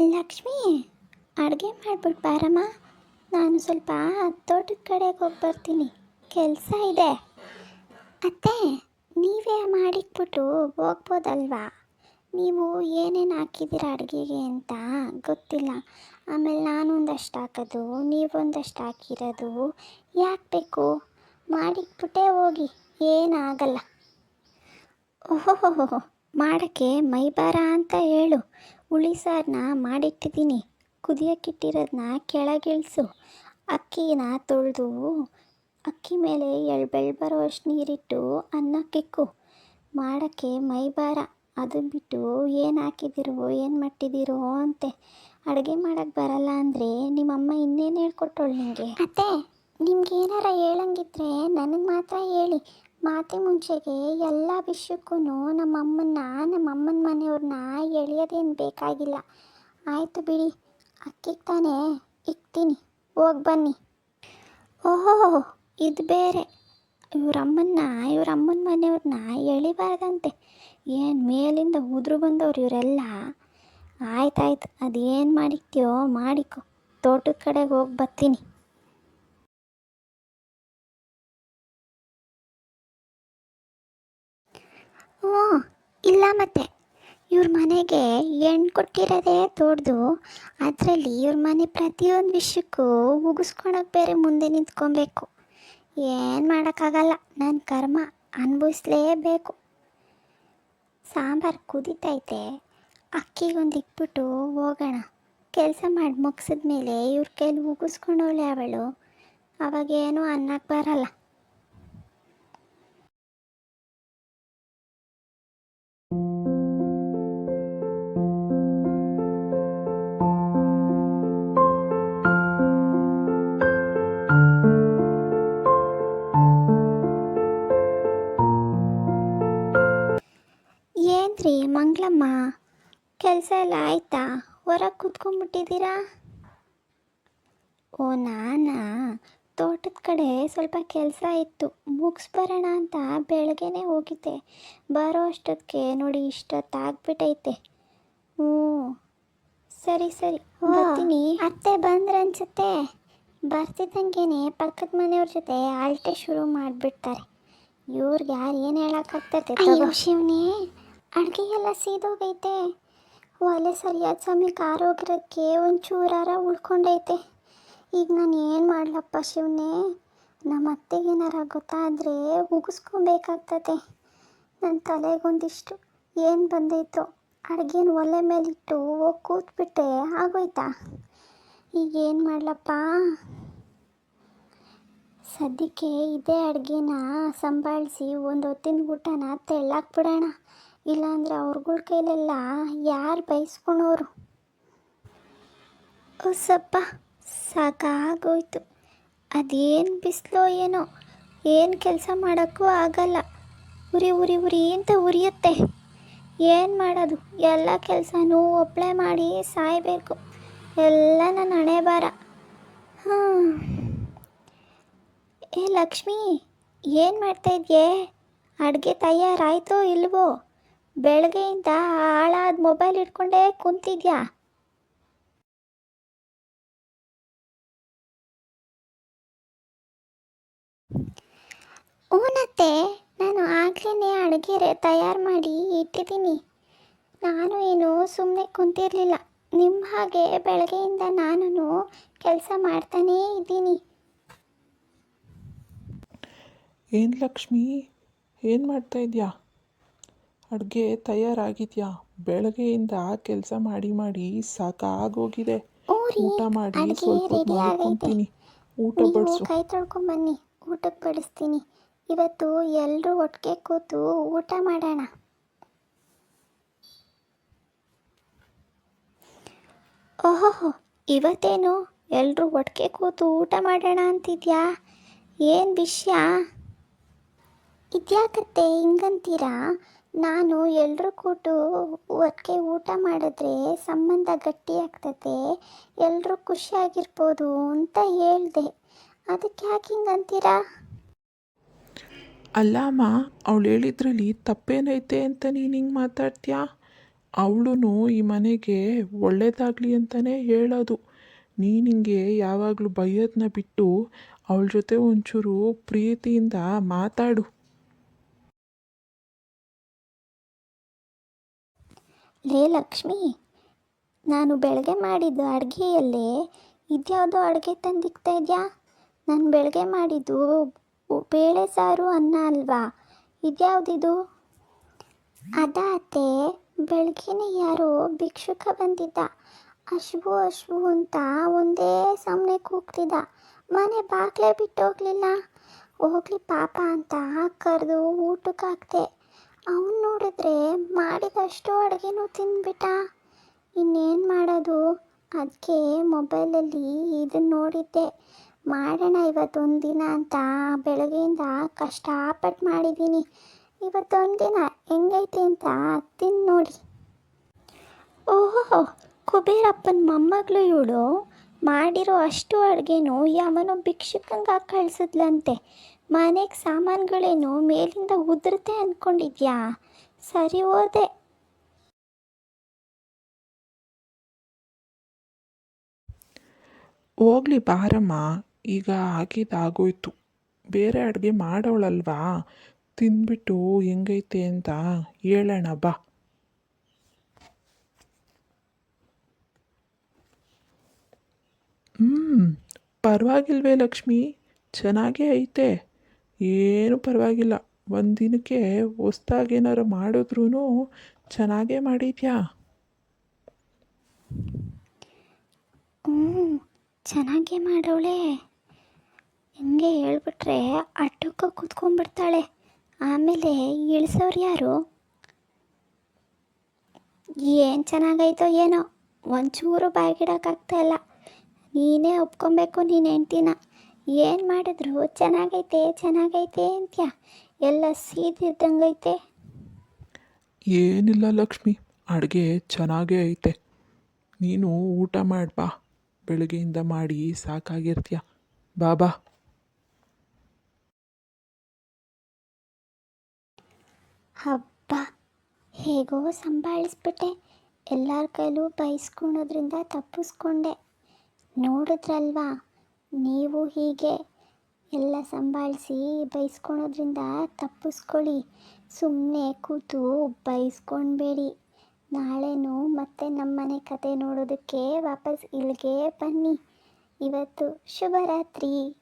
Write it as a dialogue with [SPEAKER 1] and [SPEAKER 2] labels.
[SPEAKER 1] ಲಕ್ಷ್ಮಿ, ಅಡುಗೆ ಮಾಡ್ಬಿಟ್ಟು ಬಾರಮ್ಮ. ನಾನು ಸ್ವಲ್ಪ ತೋಟದ ಕಡೆಗೆ ಹೋಗಿ ಬರ್ತೀನಿ. ಕೆಲಸ ಇದೆ. ಅತ್ತೆ, ನೀವೇ ಮಾಡಿಟ್ಬಿಟ್ಟು ಹೋಗ್ಬೋದಲ್ವಾ? ನೀವು ಏನೇನು ಹಾಕಿದ್ದೀರ ಅಡುಗೆಗೆ ಅಂತ ಗೊತ್ತಿಲ್ಲ. ಆಮೇಲೆ ನಾನೊಂದಷ್ಟು ಹಾಕೋದು, ನೀವೊಂದಷ್ಟು ಹಾಕಿರೋದು ಯಾಕೆ ಬೇಕು? ಮಾಡಿಟ್ಬಿಟ್ಟೇ ಹೋಗಿ, ಏನಾಗಲ್ಲ. ಓಹೋ ಮಾಡೋಕ್ಕೆ ಮೈಬಾರ ಅಂತ ಹೇಳು. ಹುಳಿ ಸಾರನ್ನ ಮಾಡಿಟ್ಟಿದ್ದೀನಿ. ಕುದಿಯೋಕ್ಕಿಟ್ಟಿರೋದನ್ನ ಕೆಳಗಿಳಿಸು. ಅಕ್ಕಿನ ತೊಳೆದು ಅಕ್ಕಿ ಮೇಲೆ ಎಳ್ಬೆಳ್ ಬರೋ ಅಷ್ಟು ನೀರಿಟ್ಟು ಅನ್ನಕ್ಕಿಕ್ಕು ಮಾಡೋಕ್ಕೆ ಮೈಬಾರ. ಅದು ಬಿಟ್ಟು ಏನು ಹಾಕಿದಿರೋ, ಏನು ಮಟ್ಟಿದಿರೋ ಅಂತೆ. ಅಡುಗೆ ಮಾಡೋಕ್ಕೆ ಬರಲ್ಲ ಅಂದರೆ ನಿಮ್ಮಮ್ಮ ಇನ್ನೇನು ಹೇಳ್ಕೊಟ್ಟಳು ನಿಮಗೆ ಅತ್ತೆ ನಿಮ್ಗೆ ಏನಾರ ಹೇಳಂಗಿದ್ರೆ ನನಗೆ ಮಾತ್ರ ಹೇಳಿ. ಮಾತೆ ಮುಂಚೆಗೆ ಎಲ್ಲ ವಿಷಯಕ್ಕೂ ನಮ್ಮಮ್ಮನ್ನ, ನಮ್ಮಮ್ಮನ ಮನೆಯವ್ರನ್ನ ಎಳೆಯೋದೇನು ಬೇಕಾಗಿಲ್ಲ. ಆಯಿತು ಬಿಡಿ, ಅಕ್ಕಿಗೆ ತಾನೇ ಇಕ್ತೀನಿ. ಹೋಗಿ ಬನ್ನಿ. ಓಹೋ, ಇದು ಬೇರೆ. ಇವರಮ್ಮನ್ನ, ಇವರಮ್ಮನ ಮನೆಯವ್ರನ್ನ ಎಳಿಬಾರ್ದಂತೆ. ಏನು ಮೇಲಿಂದ ಉದುರು ಬಂದವ್ರು ಇವರೆಲ್ಲ? ಆಯ್ತಾಯ್ತು, ಅದೇನು ಮಾಡಿಕ್ತೀಯೋ ಮಾಡಿಕೊ. ತೋಟದ ಕಡೆಗೆ ಹೋಗಿ ಬರ್ತೀನಿ. ಹ್ಞೂ ಇಲ್ಲ ಮತ್ತೆ. ಇವ್ರ ಮನೆಗೆ ಹೆಣ್ಣು ಕೊಟ್ಟಿರೋದೇ ದೊಡ್ಡದು. ಅದರಲ್ಲಿ ಇವ್ರ ಮನೆ ಪ್ರತಿಯೊಂದು ವಿಷಯಕ್ಕೂ ಉಗಿಸ್ಕೊಳಕ್ಕೆ ಬೇರೆ ಮುಂದೆ ನಿಂತ್ಕೊಬೇಕು. ಏನು ಮಾಡೋಕ್ಕಾಗಲ್ಲ ನನ್ನ ಕರ್ಮ ಅನುಭವಿಸ್ಲೇಬೇಕು. ಸಾಂಬಾರು ಕುದೀತೈತೆ, ಅಕ್ಕಿಗೊಂದು ಇಟ್ಬಿಟ್ಟು ಹೋಗೋಣ. ಕೆಲಸ ಮಾಡಿ ಮುಗಿಸಿದ್ಮೇಲೆ ಇವ್ರ ಕೈಲಿ ಉಗಿಸ್ಕೊಂಡವಳೆ ಅವಳು. ಅವಾಗೇನು ಅನ್ನಕ್ಕೆ ಬರಲ್ಲ. ಏನ್ರಿ ಮಂಗ್ಲಮ್ಮ ಕೆಲಸ ಎಲ್ಲ ಆಯ್ತಾ? ಹೊರಗೆ ಕೂತ್ಕೊಂಡ್ಬಿಟ್ಟಿದ್ದೀರಾ? ಓ ನಾನಾ? ತೋಟದ ಕಡೆ ಸ್ವಲ್ಪ ಕೆಲಸ ಇತ್ತು. ಮುಗಿಸ್ಬರೋಣ ಅಂತ ಬೆಳಗ್ಗೆನೇ ಹೋಗಿದ್ದೆ. ಬರೋ ಅಷ್ಟೊತ್ತಿಗೆ ನೋಡಿ ಇಷ್ಟೊತ್ತಾಗ್ಬಿಟ್ಟೈತೆ ಹ್ಞೂ. ಸರಿ ಸರಿ. ಬರ್ತೀನಿ. ಅತ್ತೆ ಬಂದ್ರೆ ಅನ್ಸುತ್ತೆ ಬರ್ತಿದ್ದಂಗೆನೆ ಪಕ್ಕದ ಮನೆಯವ್ರ ಜೊತೆ ಅಳ್ಟೆ ಶುರು ಮಾಡಿಬಿಡ್ತಾರೆ. ಇವ್ರಿಗೆ ಯಾರು ಏನು ಹೇಳೋಕ್ಕಾಗ್ತದೆ ಶಿವನೇ. ಎಲ್ಲ ಸೀದೋಗೈತೆ. ಒಲೆ ಸರಿಯಾದ ಸಮಯಕ್ಕೆ ಆರೋಗ್ಯಕ್ಕೆ ಒಂಚೂರಾರ ಉಳ್ಕೊಂಡೈತೆ. ಈಗ ನಾನು ಏನು ಮಾಡಲಪ್ಪ ಶಿವನೇ? ನಮ್ಮ ಅತ್ತೆಗೇನಾರ ಗೊತ್ತಾದರೆ ಉಗಿಸ್ಕೊಬೇಕಾಗ್ತದೆ. ನನ್ನ ತಲೆಗೊಂದಿಷ್ಟು ಏನು ಬಂದೈತೋ ಅಡುಗೆನ ಒಲೆ ಮೇಲಿಟ್ಟು ಹೋಗಿ ಕೂತ್ಬಿಟ್ಟೆ, ಆಗೋಯ್ತಾ? ಈಗ ಏನು ಮಾಡಲಪ್ಪ? ಸದ್ಯಕ್ಕೆ ಇದೇ ಅಡುಗೆನ ಸಂಭಾಳಿಸಿ ಒಂದು ಹೊತ್ತಿನ ಊಟನ ತೆಳ್ಳಾಕ್ಬಿಡೋಣ. ಇಲ್ಲಾಂದರೆ ಅವ್ರಗಳ ಕೈಲೆಲ್ಲ ಯಾರು ಬೈಸ್ಕೊಳೋರು? ಸಪ್ಪ ಸಾಕಾಗೋಯ್ತು. ಅದೇನು ಬಿಸಿಲೋ ಏನೋ, ಏನು ಕೆಲಸ ಮಾಡೋಕ್ಕೂ ಆಗಲ್ಲ. ಉರಿ ಉರಿ ಉರಿ ಅಂತ ಉರಿಯುತ್ತೆ. ಏನು ಮಾಡೋದು? ಎಲ್ಲ ಕೆಲಸನೂ ಒಪ್ಪಳೆ ಮಾಡಿ ಸಾಯಬೇಕು. ಎಲ್ಲ ನನ್ನ ಹಣೆ ಬಾರ ಹಾಂ ಏ ಲಕ್ಷ್ಮಿ, ಏನು ಮಾಡ್ತಾ ಇದ್ಯೆ? ಅಡುಗೆ ತಯಾರಾಯ್ತೋ ಇಲ್ವೋ? ಬೆಳಗ್ಗೆಯಿಂದ ಹಾಳಾದ ಮೊಬೈಲ್ ಇಟ್ಕೊಂಡೇ ಕುಂತಿದ್ಯಾ? ಊನತ್ತೆ ನಾನು ಆಗ್ಲೇ ಅಡುಗೆ ತಯಾರು ಮಾಡಿ ಇಟ್ಟಿದ್ದೀನಿ. ನಾನು ಏನು ಸುಮ್ಮನೆ ಕುಂತಿರಲಿಲ್ಲ. ನಿಮ್ಮ ಹಾಗೆ ಬೆಳಗ್ಗೆಯಿಂದ ನಾನು ಕೆಲಸ ಮಾಡ್ತಾನೇ ಇದ್ದೀನಿ.
[SPEAKER 2] ಏನು ಲಕ್ಷ್ಮಿ? ಏನು ಮಾಡ್ತಾ ಇದೆಯಾ? ಅಡುಗೆ ತಯಾರಾಗಿದೆಯಾ? ಬೆಳಗ್ಗೆಯಿಂದ ಕೆಲಸ ಮಾಡಿ ಮಾಡಿ ಸಾಕಾಗೋಗಿದೆ. ಊಟ ಮಾಡಿ ಸ್ವಲ್ಪ ಹೊತ್ತು ಮಲ್ಕೊಂತೀನಿ. ಊಟ ಬಡಿಸು.
[SPEAKER 1] ಕೈ ತೊಳ್ಕೊಂಬನ್ನಿ. ಊಟಕ್ಕೆ ಬಡಿಸ್ತೀನಿ. ಇವತ್ತು ಎಲ್ಲರೂ ಒಟ್ಟಿಗೆ ಕೂತು ಊಟ ಮಾಡೋಣ. ಓಹೋ ಇವತ್ತೇನು ಎಲ್ಲರೂ ಒಟ್ಟಿಗೆ ಕೂತು ಊಟ ಮಾಡೋಣ ಅಂತಿದ್ಯಾ? ಏನು ವಿಷಯ? ಇದ್ಯಾಕತ್ತೆ ಹಿಂಗಂತೀರಾ? ನಾನು ಎಲ್ಲರೂ ಕೂತು ಒಟ್ಟಿಗೆ ಊಟ ಮಾಡಿದ್ರೆ ಸಂಬಂಧ ಗಟ್ಟಿ ಆಗ್ತದೆ ಎಲ್ಲರೂ ಖುಷಿಯಾಗಿರ್ಬೋದು ಅಂತ ಹೇಳಿದೆ. ಅದಕ್ಕೆ ಯಾಕೆ ಹಿಂಗಂತೀರಾ?
[SPEAKER 2] ಅಲ್ಲ ಅಮ್ಮ, ಅವಳು ಹೇಳಿದ್ರಲ್ಲಿ ತಪ್ಪೇನೈತೆ ಅಂತ ನೀನು ಹಿಂಗೆ ಮಾತಾಡ್ತೀಯಾ? ಅವಳು ಈ ಮನೆಗೆ ಒಳ್ಳೇದಾಗಲಿ ಅಂತಲೇ ಹೇಳೋದು. ನೀನು ಹಿಂಗೆ ಯಾವಾಗಲೂ ಬೈಯೋದನ್ನ ಬಿಟ್ಟು ಅವಳ ಜೊತೆ ಒಂಚೂರು ಪ್ರೀತಿಯಿಂದ ಮಾತಾಡು.
[SPEAKER 1] ಲೇ ಲಕ್ಷ್ಮಿ, ನಾನು ಬೆಳಗ್ಗೆ ಮಾಡಿದ್ದು ಅಡುಗೆಯಲ್ಲೇ ಇದ್ಯಾವುದೋ ಅಡುಗೆ ತಂದಿಕ್ತಾ ಇದೆಯಾ? ನಾನು ಬೆಳಗ್ಗೆ ಮಾಡಿದ್ದು ಬೇಳೆ ಸಾರು ಅನ್ನ ಅಲ್ವಾ? ಇದ್ಯಾವುದಿದು? ಅದಾತೆ ಬೆಳಗ್ಗೆನೆ ಯಾರೋ ಭಿಕ್ಷುಕ ಬಂದಿದ್ದ. ಅಶ್ವು ಅಶ್ವು ಅಂತ ಒಂದೇ ಸಮನೆ ಕೂಗ್ತಿದ್ದ. ಮನೆ ಬಾಗ್ಲೇ ಬಿಟ್ಟು ಹೋಗ್ಲಿಲ್ಲ ಹೋಗ್ಲಿ ಪಾಪ ಅಂತ ಕರೆದು ಊಟಕ್ಕೆ ಹಾಕ್ದೆ ಅವನು ನೋಡಿದ್ರೆ ಮಾಡಿದಷ್ಟು ಅಡುಗೆನೂ ತಿಂದ್ಬಿಟ್ಟ. ಇನ್ನೇನು ಮಾಡೋದು? ಅದಕ್ಕೆ ಮೊಬೈಲಲ್ಲಿ ಇದನ್ನು ನೋಡಿದ್ದೆ. ಮಾಡೋಣ ಇವತ್ತೊಂದು ದಿನ ಅಂತ ಬೆಳಗ್ಗೆಯಿಂದ ಕಷ್ಟಪಟ್ಟು ಮಾಡಿದ್ದೀನಿ. ಇವತ್ತೊಂದು ದಿನ ಹೆಂಗೈತೆ ಅಂತ ತಿಂದು ನೋಡಿ. ಓಹೋ, ಕುಬೇರಪ್ಪನ ಮೊಮ್ಮಗಳು ಇವಳು ಮಾಡಿರೋ ಅಷ್ಟು ಅಡುಗೆನೂ ಯಾವನೋ ಭಿಕ್ಷುಕಂಗೆ ಕಳಿಸಿದ್ಲಂತೆ. ಮನೆಗೆ ಸಾಮಾನುಗಳೇನು ಮೇಲಿಂದ ಉದುರುತ್ತೆ ಅಂದ್ಕೊಂಡಿದ್ಯಾ ಸರಿ ಹೋದೆ.
[SPEAKER 2] ಹೋಗ್ಲಿ ಬಾರಮ್ಮ, ಈಗ ಆಗಿದ್ದಾಗೋಯ್ತು ಬೇರೆ ಅಡುಗೆ ಮಾಡೋಳಲ್ವಾ? ತಿಂದ್ಬಿಟ್ಟು ಹೆಂಗೈತೆ ಅಂತ ಹೇಳೋಣ, ಬಾ. ಹ್ಞೂ ಪರವಾಗಿಲ್ವೇ ಲಕ್ಷ್ಮಿ? ಚೆನ್ನಾಗೇ ಐತೆ. ಏನು ಪರವಾಗಿಲ್ಲ. ಒಂದು ದಿನಕ್ಕೆ ಹೊಸ್ದಾಗೇನಾರು ಮಾಡಿದ್ರೂ ಚೆನ್ನಾಗೇ ಮಾಡಿದ್ಯಾ?
[SPEAKER 1] ಹ್ಞೂ, ಚೆನ್ನಾಗೇ ಮಾಡವಳೆ. ಹಿಂಗೆ ಹೇಳ್ಬಿಟ್ರೆ ಅಟ್ಟಕ್ಕೆ ಕೂತ್ಕೊಂಡ್ಬಿಡ್ತಾಳೆ. ಆಮೇಲೆ ಇಳಿಸೋರು ಯಾರು? ಏನು ಚೆನ್ನಾಗೈತೋ ಏನೋ. ಒಂಚೂರು ಬಾಯ್ಗಿಡೋಕ್ಕಾಗ್ತಾ ಇಲ್ಲ. ನೀನೇ ಒಪ್ಕೊಬೇಕು ನೀನು ಹೆಂಡ್ತಿನ. ಏನು ಮಾಡಿದ್ರು? ಚೆನ್ನಾಗೈತೆ ಚೆನ್ನಾಗೈತೆ ಅಂತ್ಯ? ಎಲ್ಲ ಸೀದಿದ್ದಂಗೈತೆ.
[SPEAKER 2] ಏನಿಲ್ಲ ಲಕ್ಷ್ಮಿ ಅಡುಗೆ ಚೆನ್ನಾಗೇ ಐತೆ. ನೀನು ಊಟ ಮಾಡ್ಬಾ ಬೆಳಗ್ಗೆಯಿಂದ ಮಾಡಿ ಸಾಕಾಗಿರ್ತೀಯ. ಬಾ ಬಾ.
[SPEAKER 1] ಹಬ್ಬ ಹೇಗೋ ಸಂಭಾಳಿಸ್ಬಿಟ್ಟೆ. ಎಲ್ಲರ ಕೈಲೂ ಬೈಸ್ಕೊಳೋದ್ರಿಂದ ತಪ್ಪಿಸ್ಕೊಂಡೆ. ನೋಡಿದ್ರಲ್ವಾ? ನೀವು ಹೀಗೆ ಎಲ್ಲ ಸಂಭಾಳಿಸಿ ಬೈಸ್ಕೊಳೋದ್ರಿಂದ ತಪ್ಪಿಸ್ಕೊಳ್ಳಿ. ಸುಮ್ಮನೆ ಕೂತು ಬೈಸ್ಕೊಳ್ಬೇಡಿ. ನಾಳೆನೂ ಮತ್ತೆ ನಮ್ಮನೆ ಕತೆ ನೋಡೋದಕ್ಕೆ ವಾಪಸ್ ಇಲ್ಲಿಗೆ ಬನ್ನಿ. ಇವತ್ತು ಶುಭರಾತ್ರಿ.